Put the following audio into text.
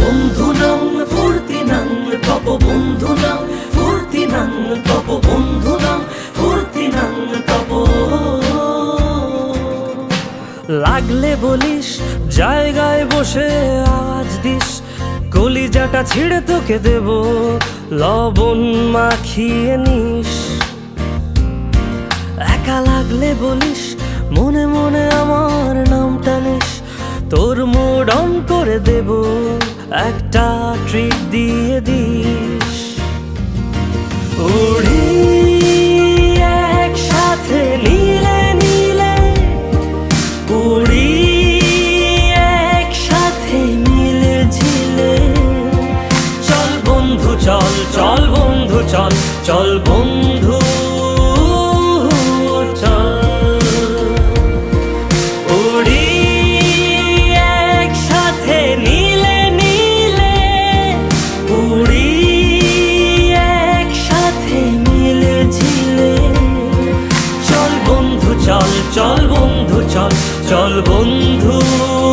বন্ধু নাম ফুর্তি নাম তপ বন্ধু নাম ফুর্তি নাম তপ। বন্ধু নাম ফুর্তি নাম তপ লাগলে বলিস, জায়গায় বসে আওয়াজ দিস, কলিজাটা ছিঁড়ে তোকে দেব, লবণ মাখিয়ে নিস। একা লাগলে বলিস, মনে মনে আমার নামটা নিস, তোর মুড অন করে দেব। একটা ট্রিট দিয়ে দিস। উড়ি একসাথে নীলে নীলে উড়ি একসাথে মিলে ঝিলে। চল বন্ধু, চল চল বন্ধু, চল চল বন্ধু। চল চল বন্ধু।